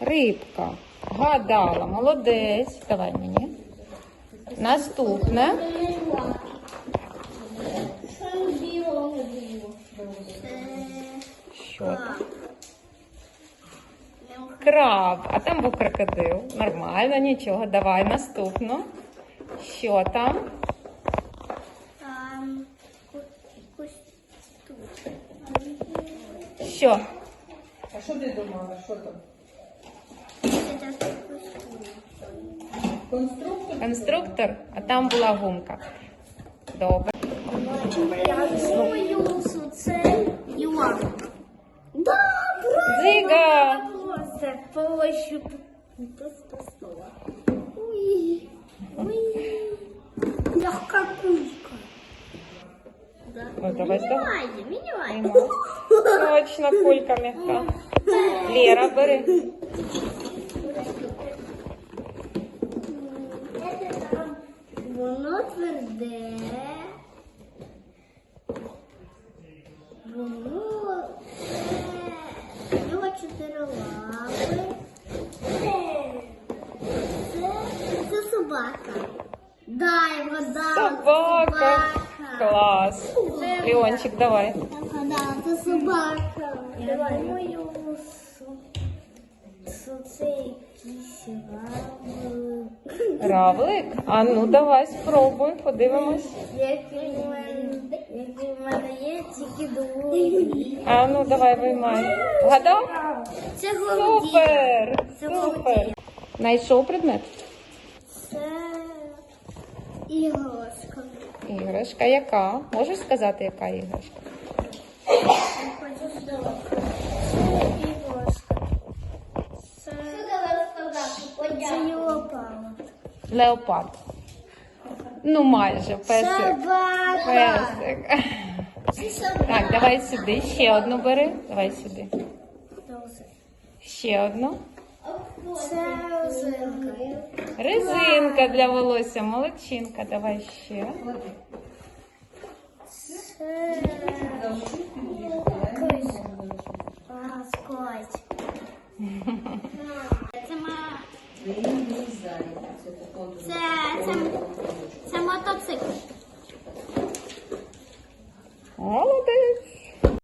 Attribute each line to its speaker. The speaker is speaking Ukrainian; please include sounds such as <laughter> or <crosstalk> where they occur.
Speaker 1: Рибка. Гадала, молодець. Давай мені. Наступне.
Speaker 2: Що?
Speaker 1: Краб. А там був крокодил. Нормально, нічого. Давай наступну. Що там?
Speaker 2: Там ось тут.
Speaker 1: Що?
Speaker 3: А що ти думала? Що там?
Speaker 2: Це так ось тут.
Speaker 3: Конструктор?
Speaker 1: Конструктор, а там була гумка. Добре.
Speaker 2: Я думаю, що це Юан. Да, правильно.
Speaker 1: Дзига!
Speaker 2: Просто проще. Просто слово. Ой, ой. Легка кулька. Да.
Speaker 1: Ну, давай, давай.
Speaker 2: Мінімай, мінімай.
Speaker 1: Нема. Точно, кулька м'яка. Лера, бери.
Speaker 2: Тверде. Це в нього чотири лапи. Це, це, це собака. Да, я вгадала.
Speaker 1: Собака. Клас.
Speaker 2: Це-
Speaker 1: Леончик, давай.
Speaker 2: Я вгадала, це собака. Я думаю, це якийсь равлик.
Speaker 1: Равлик. А ну давай спробуй, подивимось.
Speaker 2: Який в мене, який в мене є, тільки другий.
Speaker 1: А ну давай виймай. Вгадав?
Speaker 2: Це голубі.
Speaker 1: Супер!
Speaker 2: Це
Speaker 1: Супер! Знайшов предмет?
Speaker 2: Це іграшка.
Speaker 1: Іграшка яка? Можеш сказати, яка іграшка?
Speaker 2: Я хочу здавати. Це іграшка. Це, це леопард.
Speaker 1: Леопард. Ну майже, песик.
Speaker 2: Собака.
Speaker 1: Песик.
Speaker 2: Це собака.
Speaker 1: Так, давай сюди. Ще одну бери. Давай сюди. Ще одну.
Speaker 2: Це розинка.
Speaker 1: Резинка для волосся. Молодчинка. Давай ще.
Speaker 2: Це а, скотч. <laughs> Це, це, це мотоцикл.